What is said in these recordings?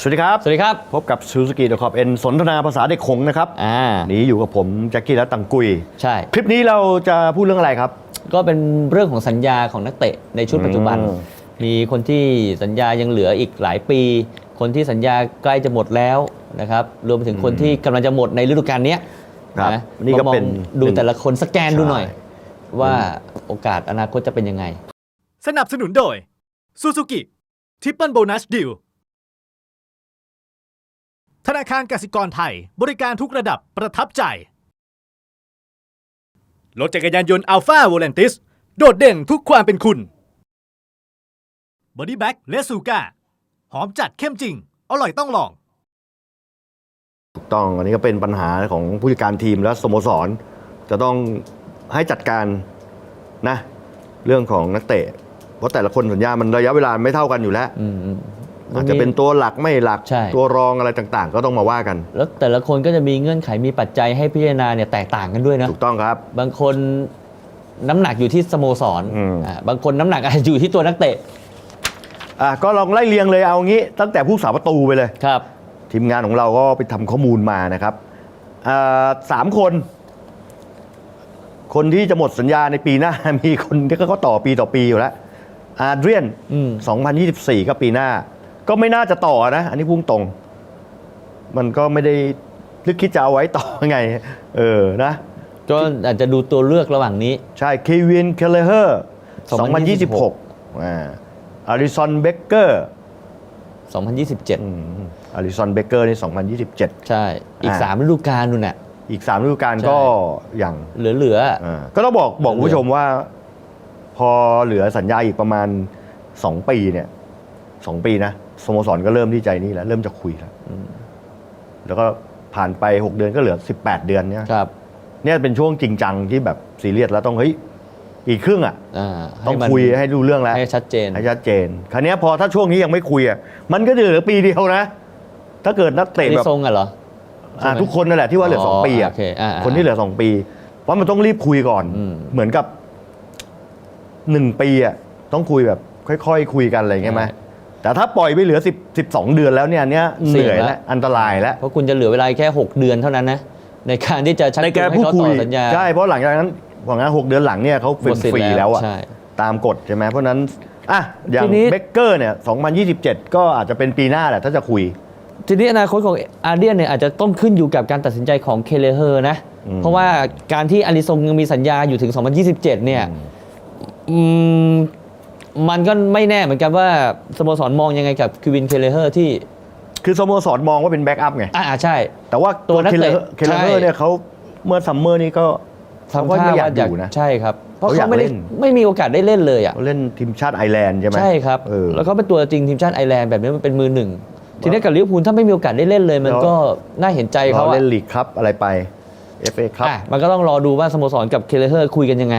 สวัสดีครับ สวัสดีครับ พบกับซูซูกิเดอะคอปเอ็นสนทนาภาษาเด็กขงนะครับ อ่า นี้อยู่กับผมแจ็คกี้และตังกุย ใช่ คลิปนี้เราจะพูดเรื่องอะไรครับ ก็เป็นเรื่องของสัญญาของนักเตะในชุดปัจจุบันอืมมีคนที่สัญญายังเหลืออีกหลายปี คนที่สัญญาใกล้จะหมดแล้วนะครับ รวมไปถึงคนที่กำลังจะหมดในฤดูกาลเนี้ยครับนะนี่ก็เป็นมองดูแต่ละคนสแกนดูหน่อยใช่ว่าโอกาสอนาคตจะเป็นยังไง สนับสนุนโดย Suzuki Triple Bonus Deal ธนาคารกสิกรไทย บริการทุกระดับประทับใจ รถจักรยานยนต์ Alpha v o l a n t i s โดดเด่นทุกความเป็นคุณ Body Bag และซูก้าหอมจัดเข้มจริง อร่อยต้องลอง ถูกต้องอันนี้ก็เป็นปัญหาของผู้จัดการทีมและสโมสร จะต้องให้จัดการนะ เรื่องของนักเตะ เพราะแต่ละคนสัญญามันระยะเวลาไม่เท่ากันอยู่แล้ว อืมอืมอาจจะเป็นตัวหลักไม่หลัก ใช่ ตัวรองอะไรต่างๆ ก็ต้องมาว่ากัน แล้วแต่ละคนก็จะมีเงื่อนไขมีปัจจัยให้พิจารณาเนี่ยแตกต่างกันด้วยนะ ถูกต้องครับ บางคนน้ำหนักอยู่ที่สโมสรอืม อ่าบางคนน้ำหนักอาจจะอยู่ที่ตัวนักเตะอะก็ลองไล่เรียงเลยเอางี้ ตั้งแต่ผู้สาประตูไปเลย ครับ ทีมงานของเราก็ไปทำข้อมูลมานะครับอ่าสามคน คนที่จะหมดสัญญาในปีหน้า มีคนที่เขาต่อปีต่อปีอยู่แล้วอาเดรียนอืม 2024 ก็ปีหน้า ก็ไม่น่าจะต่อนะ อันนี้พุ่งตรง มันก็ไม่ได้ลึกคิดจะเอาไว้ต่อไง เออนะ ก็อาจจะดูตัวเลือกระหว่างนี้ ใช่เควินเคลเลอร์2026 2026อ่าอาริสันเบเกอร์2027อาริสันเบเกอร์นี่2027 ใช่ อีกอ่า3ฤดูกาลนู่นน่ะอีก3ฤดูกาลใช่ก็อย่างเหลืออ่าก็ต้องบอกบอกเหลือคุณผู้ชมว่า พอเหลือสัญญาอีกประมาณ 2 ปีเนี่ยสองปีนะ สโมสรก็เริ่มที่ใจนี่แล้ว เริ่มจะคุยแล้วแล้วก็ผ่านไป6เดือนก็เหลือ18เดือนเนี่ยๆครับ เนี่ยเป็นช่วงจริงจังที่แบบซีเรียสแล้วต้องเฮ้ยอีกครึ่งอะอ่าต้องให้มันคุยให้รู้เรื่องแล้วให้ชัดเจนให้ชัดเจนคราวเนี้ยพอถ้าช่วงนี้ยังไม่คุยอะมันก็จะเหลือปีเดียวนะ ถ้าเกิดนักเตะในแบบทรงอะเหรออะทุกคนนั่นแหละที่ว่าเหลือสองปีอะโอเคอ่าๆคนที่เหลือสองปี เพราะมันต้องรีบคุยก่อนอืมเหมือนกับหนึ่งปีอะต้องคุยแบบ ค่อย ๆ คุยกันอะไรอย่างเงี้ยไหมใช่ แต่ถ้าปล่อยไปเหลือ10 12 เดือนแล้วเนี่ยอันเนี้ยเหนื่อยแล้วอันตรายแล้วเพราะคุณจะเหลือเวลาแค่ 6 เดือนเท่านั้นนะในการที่จะชักในจูการงให้พูดเขาคุต่ยอสัญญาใช่เพราะหลังจากนั้นหลังจากนั้นหกเดือนหลังเนี่ยเขาหมดสิทฟรีธิ์ๆแล้วอะใช่ตามกฎใช่ไหมเพราะฉะนั้นอะอย่างทีนี้เบเกอร์เนี่ย 2027 ก็อาจจะเป็นปีหน้าแหละถ้าจะคุย ทีนี้อนาคตของอาร์เดียนเนี่ยอาจจะต้องขึ้นอยู่กับการตัดสินใจของเคเลเฮอร์นะอืมเพราะว่าการที่อาริซงยังมีสัญญาอยู่ถึง 2027 เนี่ยอื มมันก็ไม่แน่เหมือนกันว่าสโมสรมองยังไงกับคิวินเคเลเฮอร์ที่คือสโมสรมองว่าเป็นแบ็กอัพไงอ่าใช่ แต่ว่าตัวนักเคเลเตะเคเลเฮอใช่ร์เนี่ยเขาเมื่อซัมเมอร์นี้ก็เขาก็ทำท่าไม่อยากว่าอยู่นะใช่ครับ เพราะเขาอยากเขาไม่ได้เล่นไม่มีโอกาสได้เล่นเลยอะเขาเล่นทีมชาติไอร์แลนด์ใช่ไหมใช่ครับเออแล้วก็เป็นตัวจริงทีมชาติไอร์แลนด์แบบนี้มันเป็นมือหนึ่งทีนี้กับลิเวอร์พูลถ้าไม่มีโอกาสได้เล่นเลย มันแล้วก็น่าเห็นใจเขาเขาอะเล่นลีกครับอะไรไป FA ครับอะมันก็ต้องรอดูว่าสโมสรกับเคเลเฮอร์คุยกันยังไง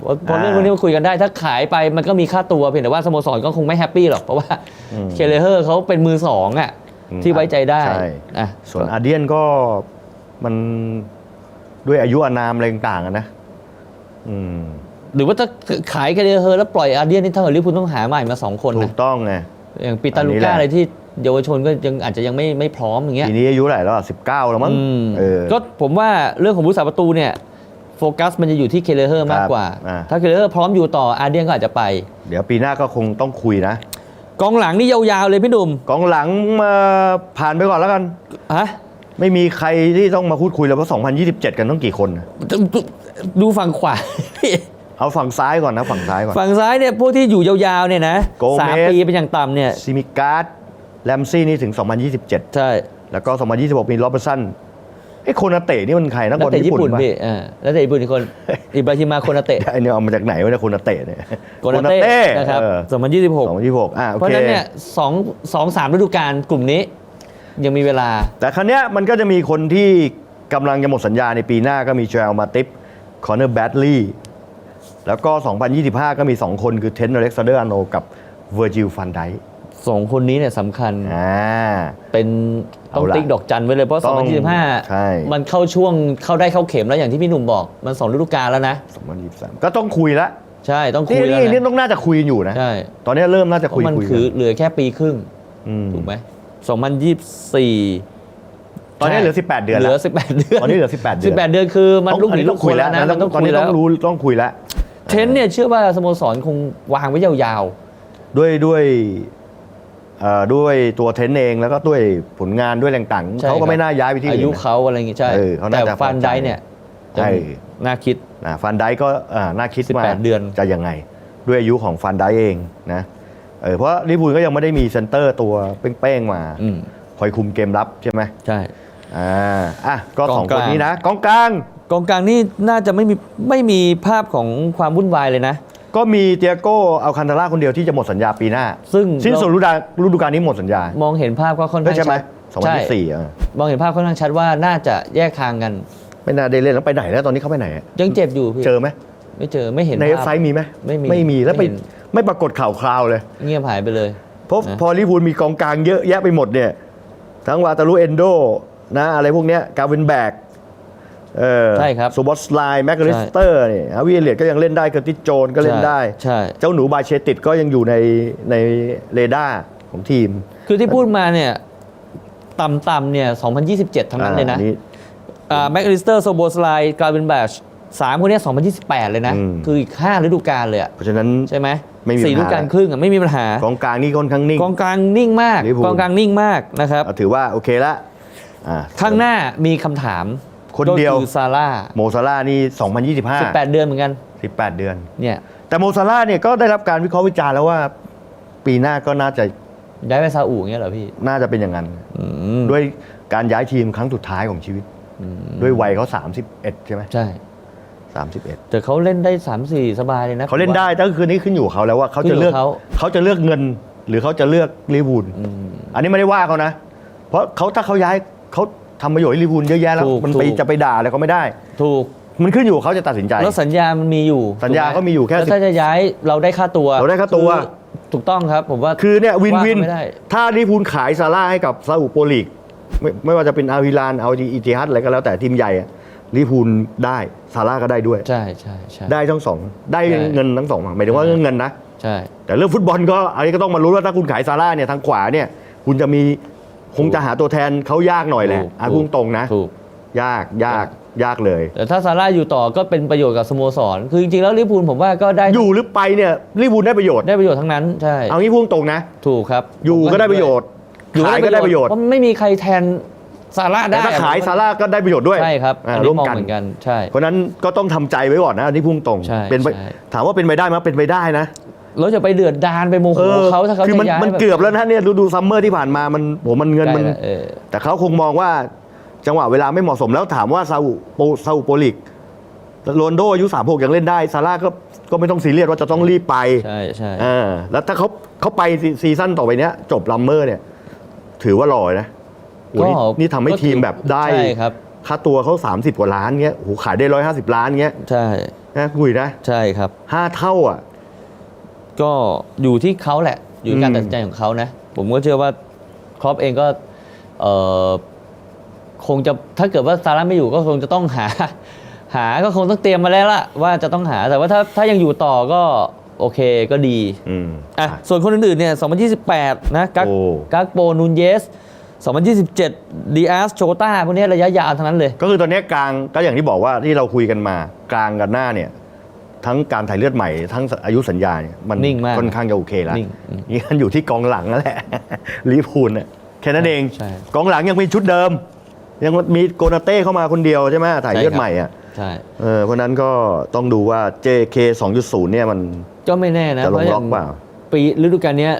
เพราะเพราะอ่าเรื่องพวกนี้มันคุยกันได้ ถ้าขายไปมันก็มีค่าตัวเพียงแต่ว่าสโมสรก็คงไม่แฮปปี้หรอก เพราะว่าอืมเคเลเฮอร์เขาเป็นมือสองอะอืมที่ไว้ใจได้ใช่อะส่วนอาเดียนก็มันด้วยอายุอานามอะไรต่างๆอะนะอืมหรือว่าถ้าขายเคเลเฮอร์แล้วปล่อยอาร์เดียนนี่เท่ากับลิเวอร์พูลต้องหาใหม่มาสองคนถูนะกต้องไงอย่างปีตาอันลูนี้แหก้าละอะไรที่เยาวชนก็ยังอาจจะยังไม่ไม่พร้อมอย่างเงี้ยปีนี้อายุเท่าไหร่แล้วสิบเก้าแล้วมั้งอืมเออก็ผมว่าเรื่องของผู้สาประตูเนี่ย โฟกัสมันจะอยู่ที่เคเลเฮอร์มากกว่า อ่า ถ้าเคเลเฮอร์พร้อมอยู่ต่ออาร์เดียนก็อาจจะไป เดี๋ยวปีหน้าก็คงต้องคุยนะกองหลังนี่ยาวๆเลยพี่หนุ่มกองหลังมาผ่านไปก่อนแล้วกัน ฮะไม่มีใครที่ต้องมาพูดคุยแล้วเพราะ2027 กันต้องกี่คนนะดูดูฝั่งขวา เอาฝั่งซ้ายก่อนนะฝั่งซ้ายก่อน ฝั่งซ้ายเนี่ยพวกที่อยู่ยาวๆเนี่ยนะโกเมส สามปีเป็นอย่างต่ำเนี่ยซิมิการ์ดแลมซี่นี่ถึง 2027 ใช่แล้วก็ 2026 มีโรบเบอร์สัน ไอ้โคนาเตะนี่มันใครนักนับกอลเตะญี่ญี่ปุ่ปุ่นนปะพี่อ่านักเตะญี่ปุ่นอีกคนอิบราฮิมาโคนาเตะไอ้เนี่ยเอามาจากไหนวะเนี่ยโคนาเตะเนี่ยโคนาเตะนะครับเออ2026 2026อะโอเพราะเค ฉะนั้นเนี่ยสองสองสามฤดูกาลกลุ่มนี้ยังมีเวลา แต่ครั้เนี้ยมันก็จะมีคนที่กำลังจะหมดสัญญาในปีหน้าก็มีเจลมาติปคอนเนอร์แบดลีย์แล้วก็ 2025 ก็มี 2 คนคือเทน อเล็กซานเดอร์อาโนกับเวอร์จิลฟันได สองคนนี้เนี่ยสำคัญ อ่า เป็นต้องเอาล่ะติ๊กดอกจันไว้เลยเพราะต้องใช่ 2025 มันเข้าช่วงเข้าได้เข้าเข็มแล้วอย่างที่พี่หนุ่มบอก มันสองฤดูกาลแล้วนะ 2023 ก็ต้องคุยละใช่ต้องนี่คุยแล้วนี่นี่นะต้องน่าจะคุยอยู่นะ ใช่ตอนนี้เริ่มน่าจะเพคุยราะมันคุยคือเหลือแค่ปีครึ่ง อืมถูกไหม2024 ตอนนี้เหลือ 18 เดือนเหลืแล้อ ว 18 เดือนตอนนี้เหลือ18เดือน 18 เดือนคือมันลุกอัหนีต้ลุอกงคคุยนแล้แล้ววนะนะ มันต้องตอนคุนี้ยแล้ต้วองรู้ต้องคุยแล้ว เทนต์เนี่ยเชื่อว่าสโมสรคงวางไว้ยาว ด้วยด้วยเอ่อ ด้วยตัวเทนเองแล้วก็ด้วยผลงานด้วยแรงต่างใช่เขาครัก็บไม่น่าย้ายไปๆที่อาอื่นยุนะเขาอะไรอย่างงี้ใช่เออเขาแต่น่าจะฟานพอใจไดเนี่ยใช่น่าคิด นะฟันไดก็อ่าน่าคิดว่า18เดือน จะยังไง ด้วยอายุของฟันไดเองนะเออเพราะลิเวอร์พูลก็ยังไม่ได้มีเซนเตอร์ตัวเป้งๆมา อืมคอยคุมเกมรับใช่ไหมใช่ อ่าอะก็กองสองกคลางนนี้นะกองกลาง กองกลางนี่น่าจะไม่มีไม่มีภาพของความวุ่นวายเลยนะ ก็มีเตียโก้เอาคันทาร่าคนเดียวที่จะหมดสัญญาปีหน้า ซึ่งสิ้นสุดฤดูกาลฤดูกาลนี้หมดสัญญา มองเห็นภาพก็ค่อนข้างใช่ไหมชัดสองพันยี่สิบสี่อะมองเห็นภาพค่อนข้างชัดว่าน่าจะแยกทางกัน ไม่น่าได้เล่นแล้วไปไหนแล้วตอนนี้เขาไปไหนอะยังเจ็บอยู่พี่เจอไหมไม่เจอไม่เห็นในเว็บภาพไซต์มีไหมไม่มีไม่มีแล้วไปไม่เห็นไม่ปรากฏข่าวคราวเลย เงียบหายไปเลยเพราะนะพอลิเวอร์พูลมีกองกลางเยอะแยะไปหมดเนี่ยทั้งวาตาลูเอนโดนะอะไรพวกเนี้ยกาวินแบก เออใช่ครับโซบอสไลน์แมคลิสเตอร์นี่อาวิเอเลียดก็ยังเล่นได้เกอร์ติสโจนก็เล่นได้ ใช่ เจ้าหนูบาเชติดก็ยังอยู่ในในเรดาร์ของทีม คือที่พูดมาเนี่ยต่ำๆเนี่ย 2027 ทั้งนั้นเลยนะอ่าอ่าแม็กลิสเตอร์โซโบสไลกาวินแบชสามคนเนี้ย2028 เลยนะอืมคืออีก 5 ฤดูกาลเลยอะเพราะฉะนั้นใช่ไหมไม่มีสี่ฤปัญหาดูกาลครึ่งอะไม่มีปัญหากองกลางนี่ค่อนข้างนิ่งกองกลางนิ่งมากลิเวอร์พูลกองกลางนิ่งมากนะครับอะถือว่าโอเคละอะข้างหน้ามีคำถาม คนเดียว ก็คือซาร่าโมซาร่าห์นี่ 2025 18 เดือนเหมือนกัน 18 เดือน เนี่ย แต่โมซาร่าห์เนี่ยก็ได้รับการวิเคราะห์วิจารณ์แล้วว่า ปีหน้าก็น่าจะย้ายไปซาอุอย่างเงี้ยเหรอพี่ น่าจะเป็นอย่างนั้นอืมด้วยการย้ายทีมครั้งสุดท้ายของชีวิต ด้วยวัยเขา 31 ใช่ไหมใช่ 31 แต่เขาเล่นได้ 3 4 สบายเลยนะเขาเล่นได้แต่ก็คือนี่ขึ้นอยู่กับเขาแล้วว่าเขาจะเลือกขึ้นอยู่กับเขาเขาจะเลือกเงิน หรือเขาจะเลือกลิเวอร์พูลอืมอันนี้ไม่ได้ว่าเขานะ เพราะเขาถ้าเขาย้ายเขา ทำประโยชน์ให้ลิเวอร์พูลเยอะแยะแล้ว ถูกมันไปถูก จะไปด่าอะไรเขาไม่ได้ ถูก มันขึ้นอยู่กับเขาจะตัดสินใจ แล้วสัญญามันมีอยู่สัญญาถูไหก็มีอยู่แค่ล้วสิบถ้าจะย้ายเราได้ค่าตัวเราได้ค่าตัวคือถูกต้องครับผมว่าคือเนี่ยวินว่าวินเขาไม่ได้ ถ้าลิเวอร์พูลขายซาร่าให้กับซาอุโปรลีกไม่ไม่ว่าจะเป็นอาวิลานเอาอีติฮัดอะไรก็แล้วแต่ทีมใหญ่อะลิเวอร์พูลได้ซาร่าก็ได้ด้วย ใช่ใช่ใช่ ได้ทั้งสองได้ใช่ เงินทั้งสองฝั่งหมายถึงว่าใช่เงินนะ ใช่ แต่เรื่องฟุตบอลก็อันนี้ก็ต้องมารู้ว่าถ้าคุณขายซาร่าเนี่ยทางขวาเนี่ยคุณจะมี คงจะหาตัวแทนเขายากหน่อยแหละถูกอะพุ่งตรงนะ ถูก ยากยากยากเลย แต่ถ้าซาร่าอยู่ต่อก็เป็นประโยชน์กับสโมสร คือจริงๆแล้วลิเวอร์พูลผมว่าก็ได้อยู่หรือไปเนี่ยลิเวอร์พูลได้ประโยชน์ ได้ประโยชน์ทั้งนั้น ใช่ เอางี้พุ่งตรงนะ ถูกครับอยู่ก็ได้ประโยชน์อยู่ขายก็ได้ประโยชน์เพราะไม่มีใครแทนซาร่าแต่ได้ถ้าขายซาร่าก็ได้ประโยชน์ด้วยใช่ครับอ่าอันร่นี้วมมองกัน เหมือนกันใช่ เพราะฉะนั้นก็ต้องทำใจไว้ก่อนนะอันนี้พุ่งตรงใช่เป็นไปใช่ ถามว่าเป็นไปได้ไหมเป็นไปได้นะ เราจะไปเดือดดานไปโมโหเขาถ้าเขาคือจะมันย้ายมันแบบ เกือบแล้วนะเนี่ยฤดูซัมเมอร์ที่ผ่านมามันโหมันเงินใกล้มันแล้วเออ แต่เขาคงมองว่าจังหวะเวลาไม่เหมาะสมแล้วถามว่าซาอุโปซาอุโปรลิกโรนลโดอายุ36ยังเล่นได้ซาร่าก็ก็ไม่ต้องซีเรียสว่าจะต้องรีบไปใช่ใช่เออแล้วถ้าเขาเขาไปซีซีซั่นต่อไปเนี้ย จบลัมเมอร์เนี่ย ถือว่าหล่อนะโอ้โหนี่นี่ทำให้ทีมแบบได้ใช่ครับค่าตัวเขา 30 กว่าล้านเงี้ยโอ้โหขายได้ 150 ล้านเงี้ยใช่นะคุยนะใช่ครับห้าเท่าอะ ก็อยู่ที่เขาแหละ อยู่ที่การอืมตัดสินใจของเขานะ ผมก็เชื่อว่าครอปเองก็เออคงจะถ้าเกิดว่าซาร่าไม่อยู่ก็คงจะต้องหา หาก็คงต้องเตรียมมาแล้วล่ะว่าจะต้องหาแต่ว่าถ้าถ้ายังอยู่ต่อก็โอเคก็ดีอืมอะส่วนคนอื่นๆเนี่ย 2028 นะกักโอ้ กักโปนูนเยส 2027ดีอาร์สโชต้าพวกนี้ระยะยาวทั้งนั้นเลย ก็คือตอนนี้กลางก็อย่างที่บอกว่าที่เราคุยกันมากลางกันหน้าเนี่ย ทั้งการถ่ายเลือดใหม่ทั้งอายุสัญญาเนี่ยมันนิ่งมากค่อนข้างจะโอเคแล้วนิ่งอืม นี่มันอยู่ที่กองหลังนั่นแหละ ลิเวอร์พูลเนี่ยแค่นั้นเอง ใช่กองหลังยังเป็นชุดเดิม ยังมีโกนาเต้เข้ามาคนเดียวใช่ไหมถ่ายเลือดใหม่อะใช่ เออเพราะนั้นก็ต้องดูว่า JK 2.0 เนี่ยมัน ก็ไม่แน่นะจะลงเพราะอล็ย่าองกเปล่าปีฤดูกาลเนี้ย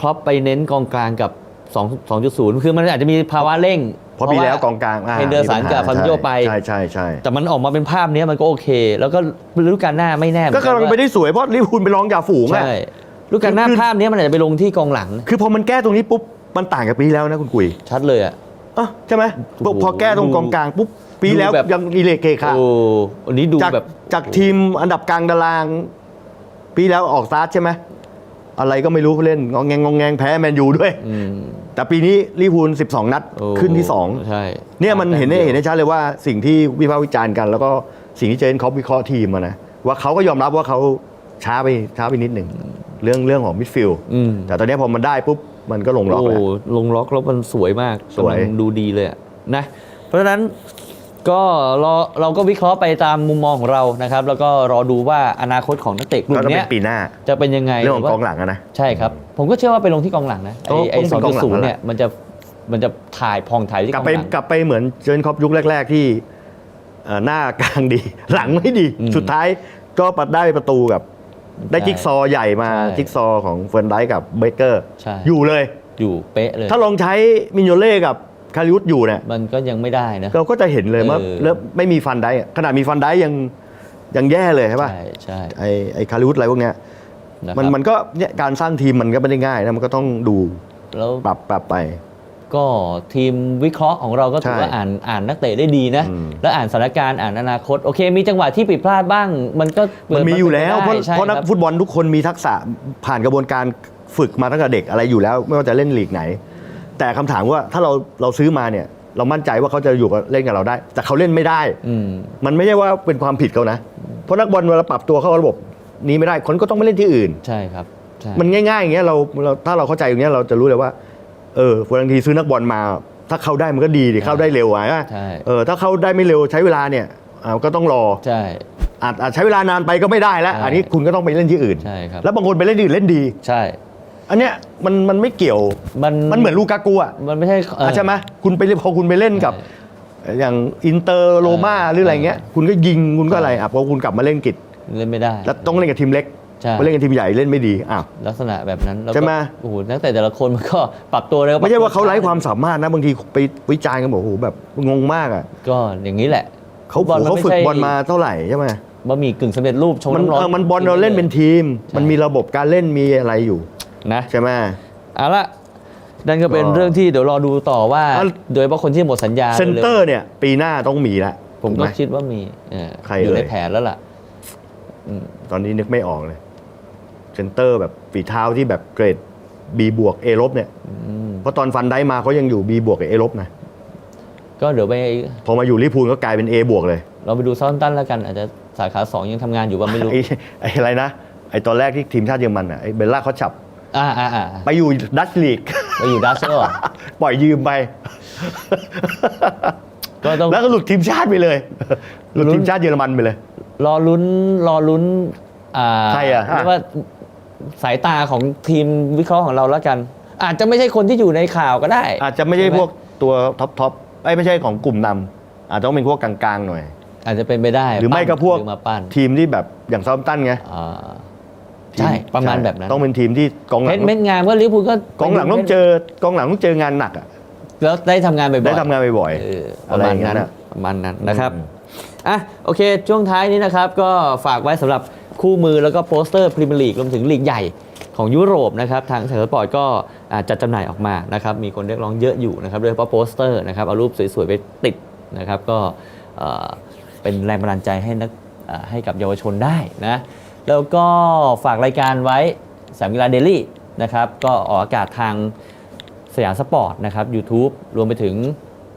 ครอปไปเน้นกองกลางกับ 2 2.0 คือมันอาจจะมีภาวะเร่งเพราะปีแล้วกองกลางอ่าเฮนเดอร์สันมีปัญหากับฟันโยไป ใช่ใช่ใช่แต่มันออกมาเป็นภาพเนี้ยมันก็โอเค แล้วก็ฤดูกาลหน้าไม่แน่เหมืก็อนกำลังว่าไปได้สวยเพราะลิเวอร์พูลไปรองจ่าฝูงอะใช่ฤดูกาลหน้าคือภาพเนี้ยมันอาจจะไปลงที่กองหลัง คือพอมันแก้ตรงนี้ปุ๊บมันต่างกับปีแล้วนะคุณกุยชัดเลยอะอะใช่ไหมโอ้โหพอแก้ตรงกองกลางปุ๊บปีแล้วดูแบบยังอีเลกเกค่ะโอ้อันนี้ดูจากแบบจากทีมอันดับกลางตาราง ปีแล้วออกสตาร์ทใช่ไหม อะไรก็ไม่รู้เล่นงองแงงงองแงงแพ้แมนยูด้วย อืม แต่ปีนี้ลิเวอร์พูล12 นัดโอ้ขึ้นที่ 2 ใช่เนี่ยมันเห็นได้แต้ดียวเห็นได้ชัดเลยว่าสิ่งที่วิพากษ์วิจารณ์กัน แล้วก็สิ่งที่เจนเขาวิเคราะห์ทีมอะนะว่าเขาก็ยอมรับว่าเขาช้าไปช้าไปนิดหนึ่งเรื่องเรื่องของมิดฟิลด์อืมแต่ตอนนี้พอมันได้ปุ๊บมันก็ลงล็อกโอ้แหละลงล็อกแล้วมันสวยมากสวย กำลังดูดีเลยอะนะ เพราะฉะนั้น ก็เราเราก็วิเคราะห์ไปตามมุมมองของเรานะครับ แล้วก็รอดูว่าอนาคตของนักเตะกลุ่ก็มต้องเป็เนี้นยปีหน้า จะเป็นยังไงเรื่องของหว่ากองหลังอะนะ ใช่ครับ ผมก็เชื่อว่าไปลงที่กองหลังนะไอ้ต้องไอ้สต้อองงเป็นกองหลังศูนย์แล้วเนี่ยมันจะมันจะถ่ายพองถ่ายที่กกลัอบงไปหลัง กลับไปเหมือนเจอร์เกนคล็อปยุคแรก ๆ ที่เอ่อหน้ากลางดี หลังไม่ดี อืมสุดท้ายก็ปัดได้ประตูกับ ได้ใช่จิ๊กซอว์ใหญ่มาใช่จิ๊กซอว์ของเฟิร์นไดค์กับเบเกอร์ ใช่ อยู่เลย อยู่เป๊ะเลย ถ้าลองใช้มินโยเล่กับ คาริอุสอยู่เนี่ยมันก็ยังไม่ได้นะ เราก็จะเห็นเลยว่าเออแล้วไม่มีฟันได้อะขนาดมีฟันได้ยังยังแย่เลยใช่ป่ะใช่ใช่ไอไอคาริอุสอะไรพวกเนี้ยนะคมันรับมันก็เนี่ยการสร้างทีมมันก็ไม่ได้ง่ายนะมันก็ต้องดูแล้วปรับปรับไป ก็ทีมวิเคราะห์ของเราก็ถือว่าใช่อ่านอ่านนักเตะได้ดีนะอืมแล้วอ่านสถานการณ์อ่านอนาคต โอเค มีจังหวะที่ผิดพลาดบ้าง มันก็เปิมันดมีอยู่แล้วเพราะได้ใช่เพราะนักครับฟุตบอลทุกคนมีทักษะผ่านกระบวนการฝึกมาตั้งแต่เด็กอะไรอยู่แล้ว ไม่ว่าจะเล่นลีกไหน แต่คำถามว่าถ้าเราเราซื้อมาเนี่ย เรามั่นใจว่าเขาจะอยู่กับเล่นกับเราได้ แต่เขาเล่นไม่ได้ อืม มันไม่ใช่ว่าเป็นความผิดเขานะ เพราะนักบอลเวลาปรับตัวเข้าระบบนี้ไม่ได้คนก็ต้องไปเล่นที่อื่น ใช่ครับใช่มันง่ายๆอย่างเงี้ยเราเราถ้าเราเข้าใจอย่างเงี้ยเราจะรู้เลยว่า เออบางทีซื้อนักบอลมา ถ้าเข้าได้มันก็ดีดิเข้าได้เร็วอะใช่เออถ้าเข้าได้ไม่เร็วใช้เวลาเนี่ยอ่าก็ต้องรอใช่ อาจอาจใช้เวลานานไปก็ไม่ได้แล้ว ใช่อันนี้คุณก็ต้องไปเล่นที่อื่น ใช่ครับ แล้วบางคนไปเล่นที่อื่นเล่นดี ใช่ อันเนี้ยมันมันไม่เกี่ยวมันมันเหมือนลูกากูอะมันไม่ใช่เออ ใช่ไหมคุณไปเล่นพอคุณไปเล่นกับ อย่างอินเตอร์โรมาเออหรืออะไรเงี้ย คุณก็ยิงคุณก็อะไรใช่อะพอคุณกลับมาเล่นอังกิจเล่นไม่ได้ แล้วต้องเล่นกับทีมเล็กใช่ ไปเล่นกับทีมใหญ่เล่นไม่ดีอ้าว ลักษณะแบบนั้นแล้วก็ใช่ไหม โอ้โหนักเตะแต่ละคนมันก็ปรับตัวเร็วไม่ใช่ว่าเขาไร้ความสามารถนะบางทีไปวิจารณ์กันบอกโอ้โหแบบงงมากอะก็อย่างนี้แหละเขาบอลมันเขาไม่ฝึกใช่บอลมาเท่าไหร่ใช่ไหมบะหมี่กึ่งสำเร็จรูปชงมันน้ำร้อน เออมันบอลเราเล่นเป็นทีมใช่มันมีระบบการเล่นมีอะไรอยู่ นะใช่ไหมเอาละนั่นก็เป็นก็เรื่องที่เดี๋ยวรอดูต่อว่าอะโดยเฉพาะคนที่หมดสัญญาเซนเตอร็วร์เนี่ย ปีหน้าต้องมีละๆผมถูก็ไหคิดว่ามีเออใครอยู่ในเอ่ยแผนแล้วล่ะตอนนี้นึกไม่ออกเลยเซนเตอร์แบบฝีเท้าที่แบบเกรด B บวก A ลบเนี่ยอืมเพราะตอนฟันได้มาเขายังอยู่ B บวกกับ A ลบนะก็เดี๋ยวไปพอมาอยู่ลิเวอร์พูลก็กลายเป็น A บวกเลย เราไปดูซาร์ตันแล้วกัน อาจจะสาขาสองยังทำงานอยู่ว่าไม่รู้ไอ้ไอ้อะไรนะไอ้ตอนแรกที่ทีมชาติเยอรมันอะไอ้เบลล่าเขาฉับ อ่าอ่าอ่าไปอยู่ดัชลีกไปอยู่ดัชเซอร์ปล่อยยืมไป ก็ต้องแล้วก็หลุดทีมชาติไปเลย หลุดลุ้นทีมชาติเยอรมันไปเลย รอลุ้นรอลุ้นอ่าใครอะเรียกว่าสายตาของทีมวิเคราะห์ของเราแล้วกัน อาจจะไม่ใช่คนที่อยู่ในข่าวก็ได้ อาจจะไม่ใช่ใช่ไหมพวกตัวท็อปท็อปไอ้ยไม่ใช่ของกลุ่มนำอาจจะต้องเป็นพวกกลางๆหน่อย อาจจะเป็นไปได้ หรือไม่ก็พวกหรือมาปั้นทีมที่แบบอย่างซา m ตันไงอ่า ใช่ ประมาณแบบนั้นต้องเป็นทีมที่กองหเพลัชงรเม็ดงามก็ลิเวอร์พูลก็กองหลังต้องเจอกองหลังต้องเจองานหนักอะแล้วได้ทำงานบ่อยๆได้ทำงานบ่อยเออๆปอะระไรมาอณย่างนั้นั้นนอะประมาณนั้นนะครับอืมอะโอเค ช่วงท้ายนี้นะครับ ก็ฝากไว้สำหรับคู่มือแล้วก็โปสเตอร์พรีเมียร์ลีกรวมถึงลีกใหญ่ของยุโรปนะครับทางเซอร์สปอร์ตก็อ่าจัดจำหน่ายออกมานะครับมีคนเรียกร้องเยอะอยู่นะครับโดยเฉพาะโปสเตอร์นะครับเอารูปสวยๆไปติดนะครับก็เอ่อเป็นแรงบันดาลใจให้นักอ่าให้กับเยาวชนได้นะ แล้วก็ฝากรายการไว้สามกีฬาเดลี่นะครับก็ออกอากาศทางสยามสปอร์ตนะครับ YouTube รวมไปถึง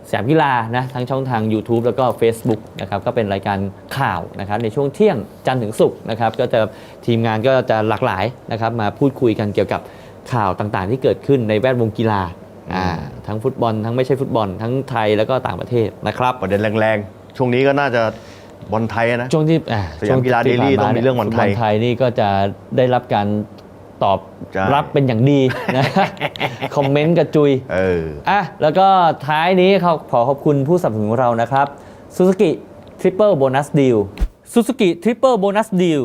สยามกีฬานะทั้งช่องทาง YouTube แล้วก็ Facebook นะครับก็เป็นรายการข่าวนะครับในช่วงเที่ยงจันทร์ถึงศุกร์นะครับก็จะทีมงานก็จะหลากหลายนะครับมาพูดคุยกันเกี่ยวกับข่าวต่างๆ ที่เกิดขึ้นในแวดวงกีฬาอ่าทั้งฟุตบอล ทั้งไม่ใช่ฟุตบอล ทั้งไทยแล้วก็ต่างประเทศนะครับ ประเด็นแรงๆ ช่วงนี้ก็น่าจะ บอลไทยอะนะช่วงที่อ่าสยามกีฬาช่วที่ Daily ผ่นต้องมีเรื่องบอลไทยฟุตไทยนี่ก็จะได้รับการตอบใช่รับเป็นอย่างดีนะคอมเมนต์กระจุยเอออะแล้วก็ท้ายนี้เขาขอขอบคุณผู้สนับสนุนของเรานะครับ Suzuki Triple Bonus Deal Suzuki Triple Bonus Deal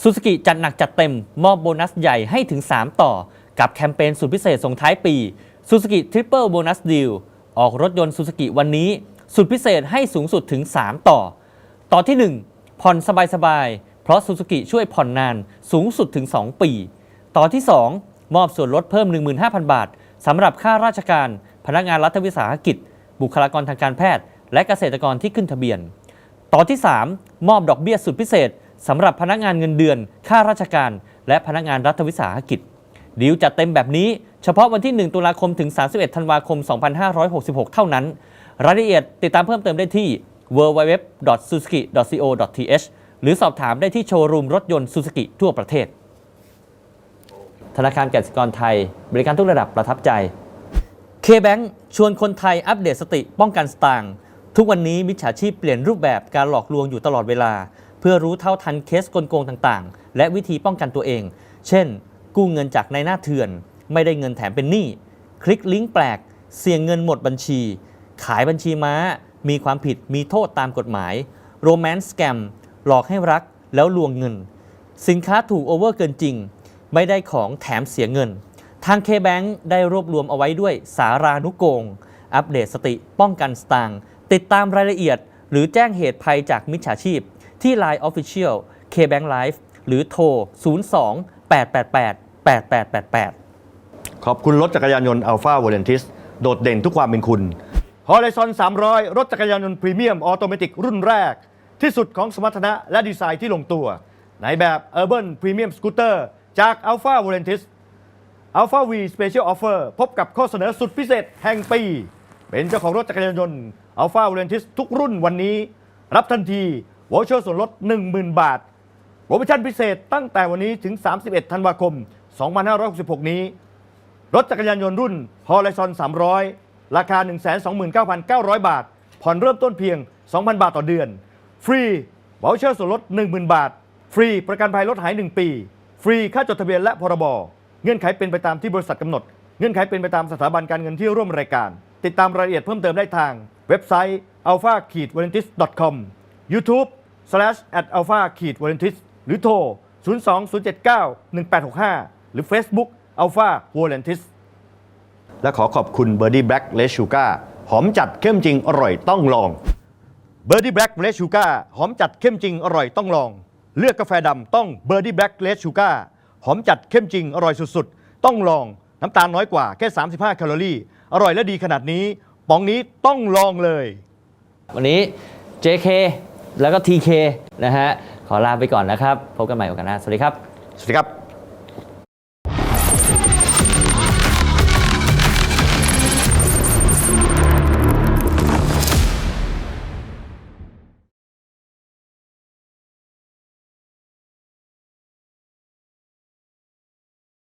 Suzuki จัดหนักจัดเต็ม มอบโบนัสใหญ่ให้ถึง 3 ต่อ กับแคมเปญสุดพิเศษส่งท้ายปี Suzuki Triple Bonus Deal ออกรถยนต์ Suzuki วันนี้ สุดพิเศษให้สูงสุดถึง 3 ต่อ ต่อที่ 1 ผ่อนสบายๆ เพราะ Suzuki ช่วยผ่อนนานสูงสุดถึง 2 ปี ต่อที่ 2 มอบส่วนลดเพิ่ม 15,000 บาทสำหรับค่าราชการ พนักงานรัฐวิสาหกิจ บุคลากรทางการแพทย์ และเกษตรกรที่ขึ้นทะเบียน ต่อที่ 3 มอบดอกเบี้ยสุดพิเศษสำหรับพนักงานเงินเดือน ข้าราชการ และพนักงานรัฐวิสาหกิจดีลจัดเต็มแบบนี้เฉพาะวันที่ 1 ตุลาคมถึง 31 ธันวาคม 2566 เท่านั้น รายละเอียดติดตามเพิ่มเติมได้ที่ www.suzuki.co.th หรือสอบถามได้ที่โชว์รูมรถยนต์ Suzuki ทั่วประเทศ ธนาคารกสิกรไทย บริการทุกระดับประทับใจ K-Bank ชวนคนไทยอัปเดตสติป้องกันสตางค์ทุกวันนี้มิจฉาชีพเปลี่ยนรูปแบบการหลอกลวงอยู่ตลอดเวลา เพื่อรู้เท่าทันเคสกลโกงต่างๆ และวิธีป้องกันตัวเอง เช่น กู้เงินจากนายหน้าเถื่อน ไม่ได้เงินแถมเป็นหนี้ คลิกลิงก์แปลก เสี่ยงเงินหมดบัญชี ขายบัญชีม้า มีความผิดมีโทษตามกฎหมายโรแมนต์สแกมหลอกให้รักแล้วลวงเงิน สินค้าถูกโอเวอร์เกินจริง ไม่ได้ของแถมเสียเงิน ทาง K-Bank ได้รวบรวมเอาไว้ด้วยสารานุโกง อัปเดตสติป้องกันสตางค์ติดตามรายละเอียด หรือแจ้งเหตุภัยจากมิจฉาชีพ ที่ Line Official K-Bank Live หรือโทร 02 888 8888 ขอบคุณรถจักรยานยนต์ Alpha v o l e n t i s โดดเด่นทุกความเป็นคุณ Horizon 300 รถจักรยานยนต์พรีเมียมออโตเมติกรุ่นแรก ที่สุดของสมรรถนะและดีไซน์ที่ลงตัว ในแบบ Urban Premium Scooter จาก Alpha v o l e n t i s Alpha V Special Offer พบกับข้อเสนอสุดพิเศษแห่งปี เป็นเจ้าของรถจักรยานยนต์ Alpha v o l e n t i s ทุกรุ่นวันนี้ รับทันทีวอเชอร์ส่วนลด 10,000 บาทโปรโมชั่นพิเศษตั้งแต่วันนี้ถึง 31 ธันวาคม 2566 นี้ รถจักรยานยนต์รุ่น Horizon 300 ราคา 129,900 บาท ผ่อนเริ่มต้นเพียง 2,000 บาทต่อเดือน ฟรีวอลเชอร์ส่วนลด 10,000 บาท ฟรีประกันภัยรถหาย 1 ปี ฟรีค่าจดทะเบียนและพรบ เงื่อนไขเป็นไปตามที่บริษัทกำหนด เงื่อนไขเป็นไปตามสถาบันการเงินที่ร่วมรายการ ติดตามรายละเอียดเพิ่มเติมได้ทาง เว็บไซต์ alpha v a l e n t i s com YouTube slash at alpha v a l e n t i s หรือโทร 020791865 หรือ Facebook alpha v a l e n t i s และขอขอบคุณ Birdie Black l e s Sugar หอมจัดเข้มจริงอร่อยต้องลอง Birdie Black l e s Sugar หอมจัดเข้มจริงอร่อยต้องลอง เลือกกาแฟดำต้อง Birdie Black l e s Sugar หอมจัดเข้มจริงอร่อยสุดๆ ต้องลองน้ำตาลน้อยกว่าแค่ 35 แคลอรี่ อร่อยและดีขนาดนี้ป๋องนี้ต้องลองเลย วันนี้ JK แล้วก็ TK นะฮะ ขอลาไปก่อนนะครับ พบกันใหม่โอกาสหน้า สวัสดีครับ สวัสดีครับ